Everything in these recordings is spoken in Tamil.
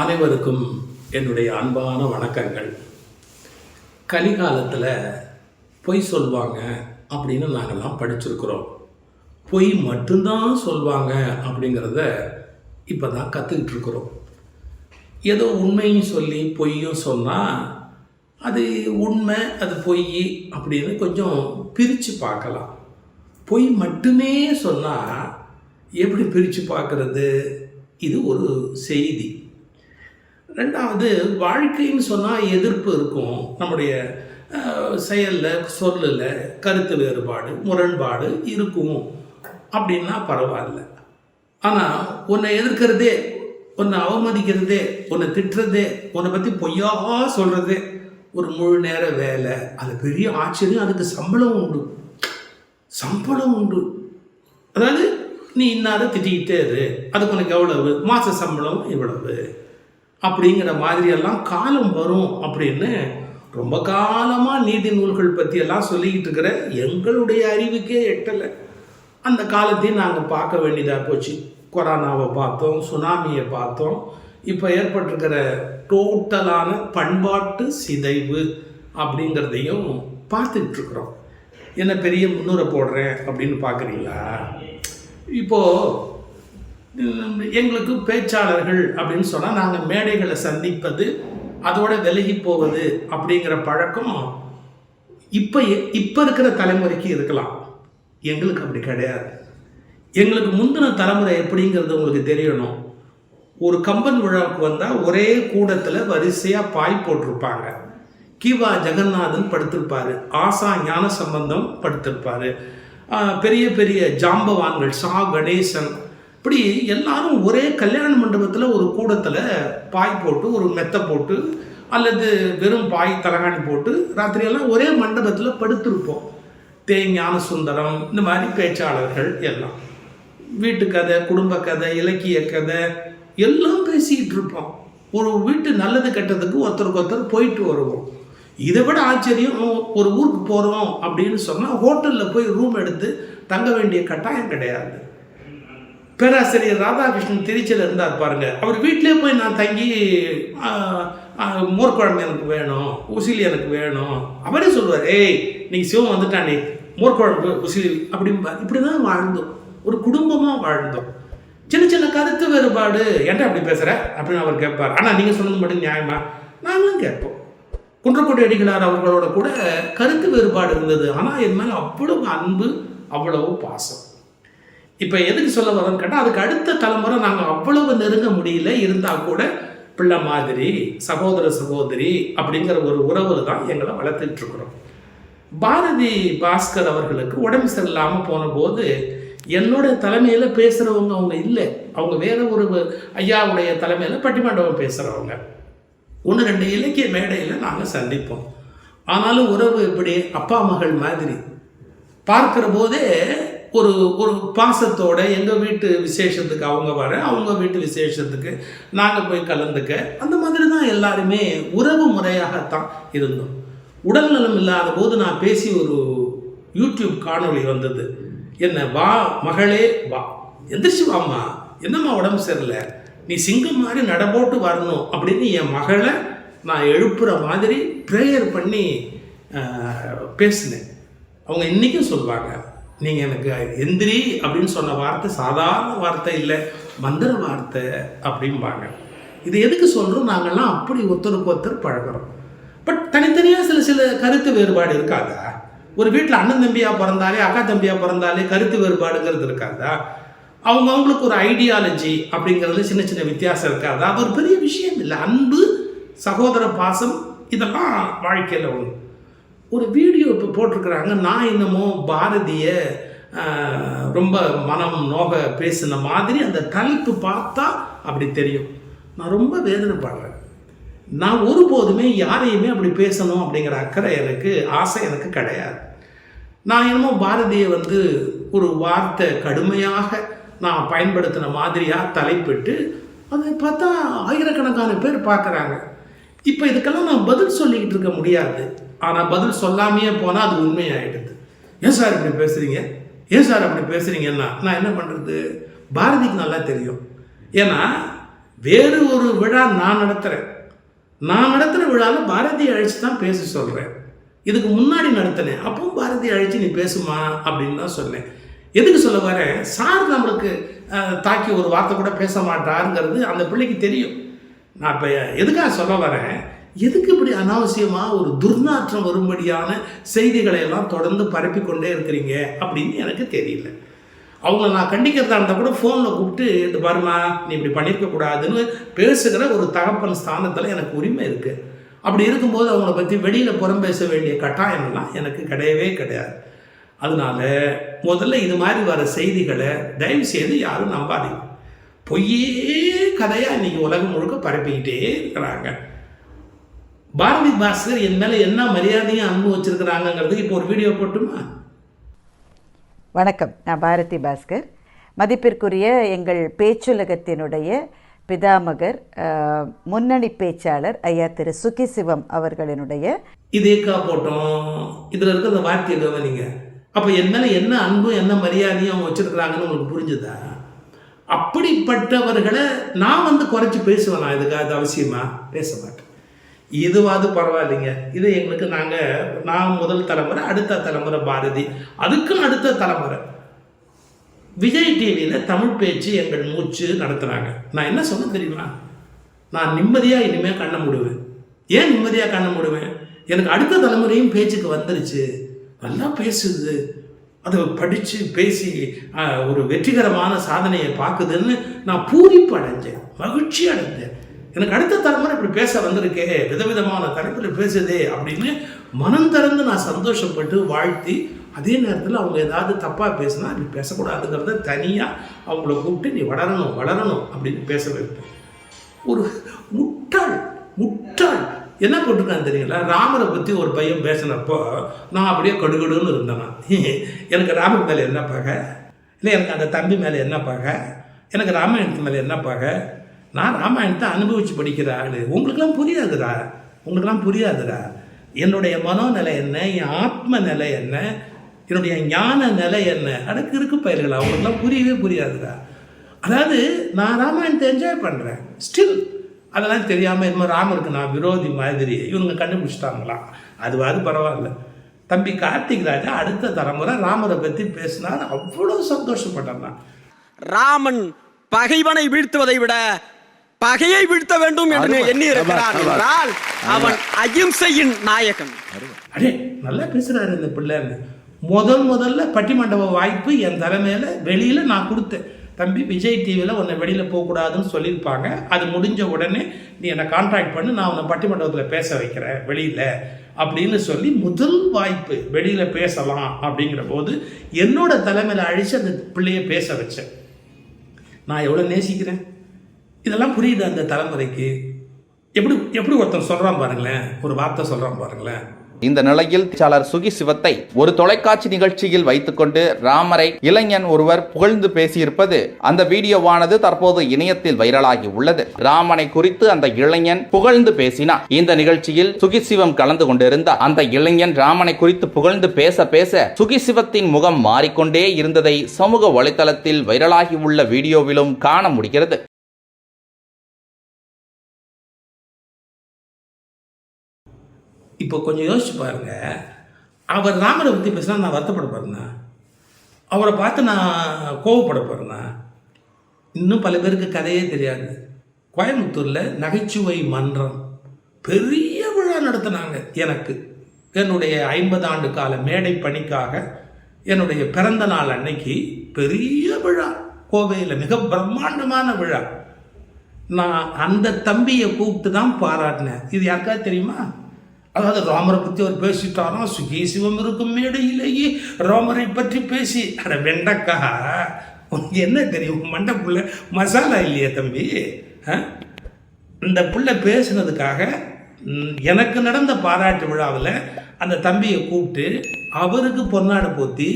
அனைவருக்கும் என்னுடைய அன்பான வணக்கங்கள். கலிகாலத்தில் பொய் சொல்வாங்க அப்படின்னு நாங்கள்லாம் படிச்சிருக்கிறோம். பொய் மட்டும்தான் சொல்வாங்க அப்படிங்கிறத இப்போ தான் கற்றுக்கிட்டு இருக்கிறோம் ஏதோ உண்மையும் சொல்லி பொய்யும் சொன்னால் அது உண்மை அது பொய் அப்படின்னு கொஞ்சம் பிரித்து பார்க்கலாம். பொய் மட்டுமே சொன்னால் எப்படி பிரித்து பார்க்குறது? இது ஒரு செய்தி. ரெண்டாவது வாழ்க்கைன்னு சொன்னால் எதிர்ப்பு இருக்கும். நம்முடைய செயலில் சொல்லில் கருத்து வேறுபாடு முரண்பாடு இருக்கும். அப்படின்னா பரவாயில்ல. ஆனால் உன்னை எதிர்க்கிறதே உன்னை அவமதிக்கிறதே உன்னை திட்டுறதே உன்னை பற்றி பொய்யா சொல்கிறதே ஒரு முழு நேர வேலை. அது பெரிய ஆச்சரியம். அதுக்கு சம்பளம் உண்டு. சம்பளம் உண்டு. அதாவது நீ இன்னாத திட்டிக்கிட்டே இரு. அதுக்கு உனக்கு எவ்வளவு? மாத சம்பளம் இவ்வளவு. அப்படிங்கிற மாதிரியெல்லாம் காலம் வரும் அப்படின்னு ரொம்ப காலமாக நீதி நூல்கள் பற்றியெல்லாம் சொல்லிக்கிட்டு இருக்கிற எங்களுடைய அறிவுக்கே எட்டலை. அந்த காலத்தையும் நாங்கள் பார்க்க வேண்டியதாக போச்சு. கொரோனாவை பார்த்தோம் சுனாமியை பார்த்தோம். இப்போ ஏற்பட்டிருக்கிற டோட்டலான பண்பாட்டு சிதைவு அப்படிங்கிறதையும் பார்த்துக்கிட்டு இருக்கிறோம். என்ன பெரிய முன்னுரை போடுறேன் அப்படின்னு பார்க்குறீங்களா? இப்போது எங்களுக்கு பேச்சாளர்கள் அப்படின்னு சொன்னால் நாங்கள் மேடைகளை சந்திப்பது அதோட விலகி போவது அப்படிங்கிற பழக்கம் இப்போ இப்போ இருக்கிற தலைமுறைக்கு இருக்கலாம். எங்களுக்கு அப்படி கிடையாது. எங்களுக்கு முந்தின தலைமுறை எப்படிங்கிறது உங்களுக்கு தெரியணும். ஒரு கம்பன் விழாவுக்கு வந்தால் ஒரே கூடத்தில் வரிசையாக பாய் போட்டிருப்பாங்க. கிவா ஜெகநாதன் படுத்திருப்பார். ஆசா ஞான சம்பந்தம் படுத்திருப்பார் பெரிய பெரிய ஜாம்பவான்கள் சா கணேசன் இப்படி எல்லாரும் ஒரே கல்யாண மண்டபத்தில் ஒரு கூடத்தில் பாய் போட்டு ஒரு மெத்தை போட்டு அல்லது வெறும் பாய் தலகாணி போட்டு ராத்திரியெல்லாம் ஒரே மண்டபத்தில் படுத்திருப்போம். தேஞான சுந்தரம் இந்த மாதிரி பேச்சாளர்கள் எல்லாம். வீட்டு கதை குடும்ப கதை இலக்கிய கதை எல்லாம் பேசிக்கிட்டு இருப்போம். ஒரு வீட்டு நல்லது கெட்டதுக்கு ஒருத்தருக்கு ஒருத்தர் போயிட்டு வருவோம். இதை விட ஆச்சரியம் ஒரு ஊருக்கு போகிறோம் அப்படின்னு சொன்னால் ஹோட்டலில் போய் ரூம் எடுத்து தங்க வேண்டிய கட்டாயம் கிடையாது. பேராசிரியர் ராதாகிருஷ்ணன் திருச்சியில் இருந்தார் பாருங்க. அவர் வீட்டிலே போய் நான் தங்கி மோர்க்குழம்பு மோர் குழம்பு எனக்கு வேணும் உசிலி எனக்கு வேணும். அவரே சொல்லுவார் ஏய் நீங்கள் சிவம் வந்துட்டானே மோர்க்குழம்பு உசிலி அப்படிம்பார். இப்படி தான் வாழ்ந்தோம். ஒரு குடும்பமாக வாழ்ந்தோம். சின்ன சின்ன கருத்து வேறுபாடு. ஏன்டா அப்படி பேசுகிற அப்படின்னு அவர் கேட்பார். ஆனால் நீங்கள் சொன்னது மட்டும் நியாயமா? நாங்களும் கேட்போம். குன்றக்குடி அடிகளார் அவர்களோட கூட கருத்து வேறுபாடு இருந்தது. ஆனால் என் மேலே அவ்வளவு அன்பு அவ்வளவு பாசம். இப்போ எதுக்கு சொல்ல வரோன்னு கேட்டால் அதுக்கு அடுத்த தலைமுறை நாங்கள் அவ்வளவு நெருங்க முடியல இருந்தால் கூட பிள்ளை மாதிரி சகோதர சகோதரி அப்படிங்கிற ஒரு உறவு தான் எங்களை வளர்த்துட்டு இருக்கிறோம். பாரதி பாஸ்கர் அவர்களுக்கு உடம்பு சரியில்லாமல் போன போது என்னோட தலைமையில் பேசுகிறவங்க அவங்க இல்லை. அவங்க வேற ஒரு ஐயாவுடைய தலைமையில் பட்டிமண்டபம் பேசுகிறவங்க ஒன்று ரெண்டு இலக்கிய மேடையில் நாங்கள் சந்திப்போம். ஆனாலும் உறவு இப்படி அப்பா மகள் மாதிரி பார்க்குற போதே ஒரு ஒரு பாசத்தோட எங்கள் வீட்டு விசேஷத்துக்கு அவங்க வர அவங்க வீட்டு விசேஷத்துக்கு நாங்கள் போய் கலந்துக்க அந்த மாதிரி தான் எல்லாருமே உறவு முறையாகத்தான் இருந்தோம். உடல்நலம் இல்லாத போது நான் பேசி ஒரு யூடியூப் காணொளி வந்தது. என்ன வா மகளே வா. எந்திரிச்சு வாம்மா. என்னம்மா உடம்பு சரியில்லை? நீ சிங்கம் மாதிரி நடபோட்டு வரணும். அப்படின்னு என் மகளை நான் எழுப்புற மாதிரி ப்ரேயர் பண்ணி பேசினேன். அவங்க இன்றைக்கும் சொல்லுவாங்க நீங்கள் எனக்கு எந்திரி அப்படின்னு சொன்ன வார்த்தை சாதாரண வார்த்தை இல்லை மந்திர வார்த்தை அப்படிம்பாங்க. இது எதுக்கு சொல்கிறோம் நாங்கள்லாம் அப்படி ஒருத்தருக்கு ஒருத்தர் பழகுறோம். பட் தனித்தனியாக சில சில கருத்து வேறுபாடு இருக்காதா? ஒரு வீட்டில் அண்ணன் தம்பியாக பிறந்தாலே அக்கா தம்பியாக பிறந்தாலே கருத்து வேறுபாடுங்கிறது இருக்காதா? அவங்க அவங்களுக்கு ஒரு ஐடியாலஜி அப்படிங்கிறது சின்ன சின்ன வித்தியாசம் இருக்காதா? அது ஒரு பெரிய விஷயம் இல்லை. அன்பு சகோதர பாசம் இதெல்லாம் வாழ்க்கையில் ஒன்று ஒரு வீடியோ இப்போ போட்டிருக்கிறாங்க நான் என்னமோ பாரதிய ரொம்ப மனம் நோக பேசின மாதிரி அந்த தலைப்பு பார்த்தா அப்படி தெரியும். நான் ரொம்ப வேதனைப்படுறேன். நான் ஒருபோதுமே யாரையுமே அப்படி பேசணும் அப்படிங்கிற அக்கறை எனக்கு ஆசை எனக்கு கிடையாது. நான் என்னமோ பாரதியை வந்து ஒரு வார்த்தை கடுமையாக நான் பயன்படுத்தின மாதிரியாக தலைப்பிட்டு அதை பார்த்தா ஆயிரக்கணக்கான பேர் பார்க்குறாங்க. இப்போ இதுக்கெல்லாம் நான் பதில் சொல்லிக்கிட்டு இருக்க முடியாது. ஆனால் பதில் சொல்லாமையே போனால் அது உண்மையாகிடுது ஏன் சார் இப்படி பேசுகிறீங்க ஏன் சார் அப்படி பேசுகிறீங்கன்னா நான் என்ன பண்ணுறது பாரதிக்கு நல்லா தெரியும். ஏன்னா வேறு ஒரு விழா நான் நடத்துகிறேன் நான் நடத்துகிற விழாவில் பாரதியை அழைச்சி தான் பேச சொல்கிறேன் இதுக்கு முன்னாடி நடத்தினேன். அப்பவும் பாரதியை அழைச்சி நீ பேசுமா அப்படின்னு தான் சொன்னேன். எதுக்கு சொல்ல வரேன்? சார் நம்மளுக்கு தாக்கி ஒரு வார்த்தை கூட பேச மாட்டாருங்கிறது அந்த பிள்ளைக்கு தெரியும். நான் இப்போ எதுக்காக சொல்ல வரேன்? எதுக்கு இப்படி அனாவசியமாக ஒரு துர்நாற்றம் வரும்படியான செய்திகளை எல்லாம் தொடர்ந்து பரப்பிக்கொண்டே இருக்கிறீங்க அப்படின்னு எனக்கு தெரியல. அவங்கள நான் கண்டிக்கிறதா இருந்தால் கூட ஃபோனில் கூப்பிட்டு இந்த பாருமா நீ இப்படி பண்ணியிருக்கக்கூடாதுன்னு பேசுகிற ஒரு தகப்பன் ஸ்தானத்தில் எனக்கு உரிமை இருக்குது அப்படி இருக்கும்போது அவங்கள பற்றி வெளியில் புறம் பேச வேண்டிய கட்டாயம்லாம் எனக்கு கிடையவே கிடையாது. அதனால முதல்ல இது மாதிரி வர செய்திகளை தயவு செய்து யாரும் நம்பாதீங்க. பொய்யே கதையாக இன்றைக்கி உலகம் முழுக்க பரப்பிக்கிட்டே இருக்கிறாங்க. பாரதி பாஸ்கர் என் மேலே என்ன மரியாதையும் அன்பு வச்சிருக்கிறாங்கங்கிறதுக்கு இப்போ ஒரு வீடியோ போட்டுமா? வணக்கம். நான் பாரதி பாஸ்கர். மதிப்பிற்குரிய எங்கள் பேச்சுலகத்தினுடைய பிதாமகர் முன்னணி பேச்சாளர் ஐயா திரு சுகி சிவம் அவர்களினுடைய இதேக்கா போட்டோம். இதில் இருக்க அந்த வார்த்தையை கவனிங்க அப்போ என் மேலே என்ன அன்பும் என்ன மரியாதையும் அவங்க வச்சிருக்கிறாங்கன்னு உங்களுக்கு புரிஞ்சுதா? அப்படிப்பட்டவர்களை நான் வந்து குறைச்சி பேசுவேனா? இதுக்கு அது அவசியமா? பேச மாட்டேன். இதுவாது பரவாயில்லைங்க. இது எங்களுக்கு நாங்கள் நான் முதல் தலைமுறை அடுத்த தலைமுறை பாரதி. அதுக்கும் அடுத்த தலைமுறை. விஜய் டிவியில் தமிழ் பேச்சு எங்கள் மூச்சு நடத்துகிறாங்க நான் என்ன சொல்ல தெரியுமா? நான் நிம்மதியாக இனிமேல் கண்ண முடுவேன். ஏன் நிம்மதியாக கண்ண முடுவேன்? எனக்கு அடுத்த தலைமுறையும் பேச்சுக்கு வந்துருச்சு. நல்லா பேசுது. அதை படித்து பேசி ஒரு வெற்றிகரமான சாதனையை பார்க்குதுன்னு நான் பூரிப்பு அடைஞ்சேன். மகிழ்ச்சி அடைஞ்சேன். எனக்கு அடுத்த தலைமுறை இப்படி பேச வந்திருக்கே விதவிதமான தலைப்பில் பேசுதே அப்படின்னு மனம் திறந்து நான் சந்தோஷப்பட்டு வாழ்த்தி அதே நேரத்தில் அவங்க ஏதாவது தப்பாக பேசினா அப்படி பேசக்கூடாதுங்கிறத தனியாக அவங்கள கூப்பிட்டு நீ வளரணும் வளரணும் அப்படின்னு பேச வைப்பேன். ஒரு முட்டாள் முட்டாள். என்ன போட்டிருக்கான்னு தெரியல ராமரை பற்றி ஒரு பையன் பேசினப்போ நான் அப்படியே கடுகடுன்னு இருந்தேன்? நான். எனக்கு ராமர் மேலே என்ன பாக? இல்லை எனக்கு அந்த தம்பி மேலே என்ன பாக? எனக்கு ராமாயணத்து மேலே என்ன பாக? நான் ராமாயணத்தை அனுபவித்து படிக்கிற? ஆள் உங்களுக்கெல்லாம் புரியாதுடா. உங்களுக்கெல்லாம் புரியாதுடா. என்னுடைய மனோநிலை என்ன? என் ஆத்ம நிலை என்ன? என்னுடைய ஞான நிலை என்ன? அடக்கு இருக்கு பயிர்களா அவங்களுக்குலாம் புரியவே புரியாதுடா. அதாவது நான் ராமாயணத்தை என்ஜாய் பண்ணுறேன் ஸ்டில் அதெல்லாம் தெரியாமல் என்னமோ ராமருக்கு நான் விரோதி மாதிரி இவங்க கண்டுபிடிச்சிட்டாங்களா? அதுவாது பரவாயில்ல. தம்பி கார்த்திக் ராஜா அடுத்த தலைமுறை ராமரை பற்றி பேசினார். அவ்வளோ சந்தோஷப்பட்டான் ராமன் பகைவனை வீழ்த்துவதை விட பகையை வீழ்த்த வேண்டும் என்று எண்ணி இருக்கிறான் என்றால் அவன் அகிம்சையின் நாயகன். அடே நல்லா பேசுகிறாரு இந்த பிள்ளைன்னு முதல் முதல்ல பட்டிமண்டப வாய்ப்பு என் தலைமையில் வெளியில் நான் கொடுத்தேன். தம்பி விஜய் டிவியில் உன்னை வெளியில் போகக்கூடாதுன்னு சொல்லியிருப்பாங்க. அது முடிஞ்ச உடனே நீ என்னை கான்டாக்ட் பண்ணி நான் உன்னை பட்டிமண்டபத்தில் பேச வைக்கிறேன் வெளியில். அப்படின்னு சொல்லி முதல் வாய்ப்பு வெளியில் பேசலாம் அப்படிங்கிற போது என்னோட தலைமையில் அழித்து அந்த பிள்ளையை பேச வச்சேன். நான் எவ்வளோ நேசிக்கிறேன்? இதெல்லாம் புரியுது அந்த தலைமுறைக்கு. எப்படி எப்படி ஒருத்தன் சொல்கிறான் பாருங்களேன் ஒரு வார்த்தை சொல்கிறான் பாருங்களேன். இந்த நிலையில் பேச்சாளர் சுகி சிவத்தை ஒரு தொலைக்காட்சி நிகழ்ச்சியில் வைத்துக்கொண்டு ராமரை இளைஞன் ஒருவர் புகழ்ந்து பேசியிருப்பது அந்த வீடியோவானது தற்போது இணையத்தில் வைரலாகி உள்ளது. ராமனை குறித்து அந்த இளைஞன் புகழ்ந்து பேசினார் இந்த நிகழ்ச்சியில் சுகி சிவம் கலந்து கொண்டிருந்தார். அந்த இளைஞன் ராமனை குறித்து புகழ்ந்து பேச பேச சுகி சிவத்தின் முகம் மாறிக்கொண்டே இருந்ததை சமூக வலைதளத்தில் வைரலாகி உள்ள வீடியோவிலும் காண முடிகிறது. இப்போ கொஞ்சம் யோசிச்சு பாருங்க. அவர் ராமரை பற்றி பேசினா நான் வருத்தப்பட போறேனா அவரை பார்த்து நான் கோவப்பட போறேனா இன்னும் பல பேருக்கு கதையே தெரியாது. கோயம்புத்தூரில் நகைச்சுவை மன்றம் பெரிய விழா நடத்தினாங்க எனக்கு. என்னுடைய ஐம்பது ஆண்டு கால மேடை பணிக்காக என்னுடைய பிறந்த நாள் அன்னைக்கு பெரிய விழா. கோவையில் மிக பிரம்மாண்டமான விழா. நான் அந்த தம்பியை கூப்பிட்டு தான் பாராட்டினேன். இது யாருக்காவது தெரியுமா? அதாவது ராமரை பற்றி அவர் பேசிட்டாரா? சுகி சிவம் இருக்கும் மேடையிலேயே ராமரை பற்றி பேசி. அட வெண்டக்கா உனக்கு என்ன தெரியும்? மண்டக்குள்ள மசாலா இல்லையே தம்பி ஆ? இந்த புள்ள பேசினதுக்காக எனக்கு நடந்த பாராட்டு விழாவில் அந்த தம்பியை கூப்பிட்டு அவருக்கு பொன்னாடை போத்தி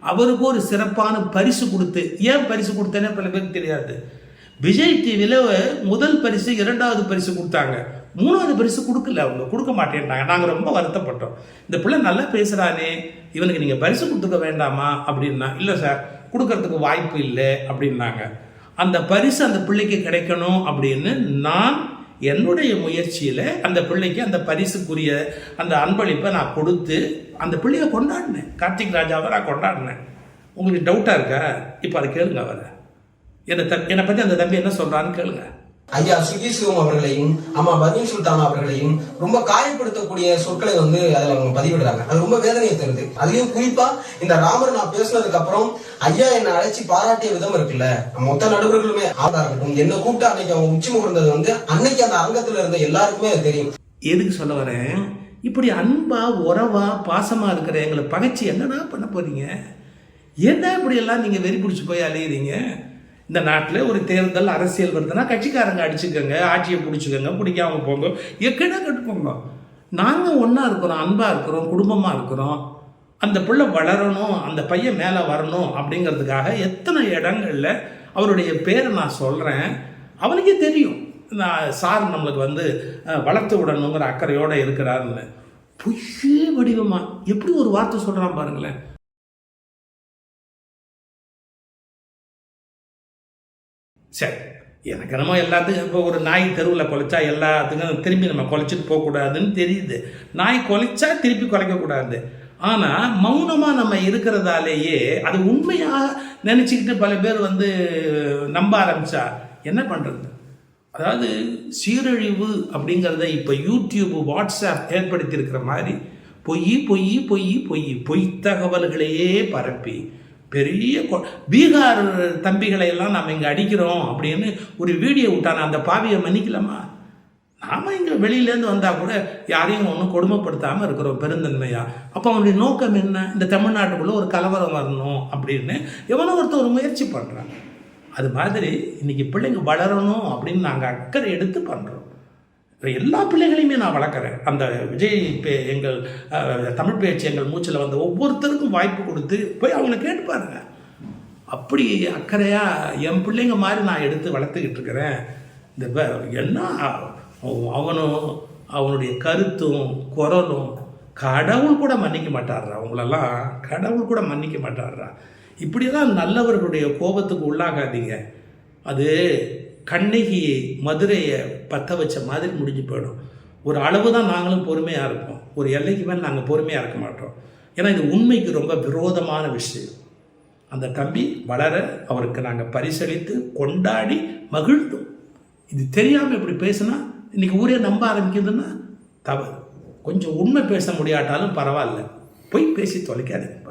அவருக்கு ஒரு சிறப்பான பரிசு கொடுத்து. ஏன் பரிசு கொடுத்தேன்னே பல பேருக்கு தெரியாது. விஜய் டிவியில் முதல் பரிசு இரண்டாவது பரிசு கொடுத்தாங்க. மூணாவது பரிசு கொடுக்கல. அவங்க கொடுக்க மாட்டேன்ட்டாங்க நாங்கள் ரொம்ப வருத்தப்பட்டோம். இந்த பிள்ளை நல்லா பேசுகிறானே இவனுக்கு நீங்கள் பரிசு கொடுத்துக்க வேண்டாமா? அப்படின்னா இல்லை சார் கொடுக்கறதுக்கு வாய்ப்பு இல்லை. அப்படின்னாங்க. அந்த பரிசு அந்த பிள்ளைக்கு கிடைக்கணும் அப்படின்னு நான் என்னுடைய முயற்சியில் அந்த பிள்ளைக்கு அந்த பரிசுக்குரிய அந்த அன்பளிப்பை நான் கொடுத்து அந்த பிள்ளைய கொண்டாடினேன். கார்த்திக் ராஜாவை நான் கொண்டாடினேன். உங்களுக்கு டவுட்டாக இருக்கா? இப்போ அதை கேளுங்க அவரை. என்னை த என்னை பற்றி அந்த தம்பி என்ன சொல்கிறான்னு கேளுங்க. ஐயா சுகி சிவம் அவர்களையும் அம்மா பத்மின் சுல்தான் அவர்களையும் ரொம்ப காயப்படுத்தக்கூடிய சொற்களை வந்து அதுல அவங்க பதிவிடுறாங்க. அது ரொம்ப வேதனையை தருது. அதுலயும் குறிப்பா இந்த ராமர் நான் பேசினதுக்கு அப்புறம் ஐயா என்னை அழைச்சி பாராட்டிய விதம் இருக்குல்ல. மொத்த நடுவர்களுமே ஆதா இருக்கட்டும். என்ன கூப்பிட்டு அன்னைக்கு அவங்க உச்சி முகர்ந்தது வந்து அன்னைக்கு அந்த அரங்கத்துல இருந்த எல்லாருக்குமே அது தெரியும். எதுக்கு சொல்ல வரேன்? இப்படி அன்பா உறவா பாசமா இருக்கிற எங்களை பகைச்சி என்னடா பண்ண போறீங்க? என்ன இப்படி எல்லாம் நீங்க வெறி பிடிச்சி போய் அலையுறீங்க? இந்த நாட்டில் ஒரு தேர்தல் அரசியல் வருதுன்னா கட்சிக்காரங்க அடிச்சுக்கோங்க ஆட்சியை பிடிச்சிக்கோங்க பிடிக்காம போங்க. எக்கடா கட்டுப்போங்க நாங்கள் ஒன்றா இருக்கிறோம் அன்பாக இருக்கிறோம் குடும்பமாக இருக்கிறோம். அந்த பிள்ளை வளரணும் அந்த பையன் மேலே வரணும் அப்படிங்கிறதுக்காக எத்தனை இடங்களில் அவருடைய பேரை நான் சொல்கிறேன் அவனுக்கே தெரியும். நான் சார் நம்மளுக்கு வந்து வளர்த்து விடணுங்கிற அக்கறையோடு இருக்கிறாருன்னு. பொய்யே வடிவமாக எப்படி ஒரு வார்த்தை சொல்கிறான் பாருங்களேன். சரி. எனக்கு என்னமோ எல்லாத்துக்கும் இப்போ ஒரு நாய் தெருவில் குலைச்சா எல்லாத்துக்கும் திரும்பி நம்ம குலைச்சிட்டு போகக்கூடாதுன்னு தெரியுது. நாய் குலைச்சா திருப்பி குலைக்கக்கூடாது ஆனால் மௌனமாக நம்ம இருக்கிறதாலேயே அது உண்மையாக நினச்சிக்கிட்டு பல பேர் வந்து நம்ப ஆரம்பித்தா என்ன பண்ணுறது அதாவது சீரழிவு அப்படிங்கிறத இப்போ யூடியூப் வாட்ஸ்அப் ஏற்படுத்தியிருக்கிற மாதிரி பொய் பொய் பொய் பொய் பொய் தகவல்களையே பரப்பி பெரிய கொ- பீகார் தம்பிகளை எல்லாம் நம்ம இங்கே அடிக்கிறோம் அப்படின்னு ஒரு வீடியோ விட்டான அந்த பாவியை மன்னிக்கலாமா நாம் இங்கே வெளியிலேருந்து வந்தால் கூட யாரையும் ஒன்றும் கொடுமைப்படுத்தாமல் இருக்கிறோம் பெருந்தன்மையாக அப்போ அவனுடைய நோக்கம் என்ன? இந்த தமிழ்நாட்டுக்குள்ளே ஒரு கலவரம் வரணும் அப்படின்னு எவனோ ஒருத்தர் ஒரு முயற்சி பண்ணுறாங்க அது மாதிரி இன்றைக்கி பிள்ளைங்க வளரணும் அப்படின்னு நாங்கள் அக்கறை எடுத்து பண்ணுறோம் எல்லா பிள்ளைகளையுமே நான் வளர்க்குறேன். அந்த விஜய் பே எங்கள் தமிழ் பேச்சு எங்கள் மூச்சில் வந்த ஒவ்வொருத்தருக்கும் வாய்ப்பு கொடுத்து போய் அவங்கள கேட்டு பாருங்க. அப்படி அக்கறையாக என் பிள்ளைங்க மாதிரி நான் எடுத்து வளர்த்துக்கிட்டு இருக்கிறேன். இந்த என்ன அவனும் அவனுடைய கருத்தும் குரலும் கடவுள் கூட மன்னிக்க மாட்டார்றா அவங்களெல்லாம் கடவுள் கூட மன்னிக்க மாட்டார்றா இப்படியெல்லாம் நல்லவர்களுடைய கோபத்துக்கு உள்ளாகாதீங்க. அது கண்ணகி மதுரையை பற்ற வச்ச மாதிரி முடிஞ்சு போயிடும். ஒரு அளவு தான் நாங்களும் பொறுமையாக இருப்போம். ஒரு எல்லைக்கு மேலே நாங்கள் பொறுமையாக இருக்க மாட்டோம். ஏன்னா இது உண்மைக்கு ரொம்ப விரோதமான விஷயம். அந்த தம்பி வளர அவருக்கு நாங்கள் பரிசளித்து கொண்டாடி மகிழ்ந்தோம். இது தெரியாமல் இப்படி பேசுனா இன்னைக்கு ஊரே நம்ப ஆரம்பிக்குதுன்னா தவறு. கொஞ்சம் உண்மை பேச முடியாட்டாலும் பரவாயில்ல. போய் பேசி தொலைக்காதீங்க.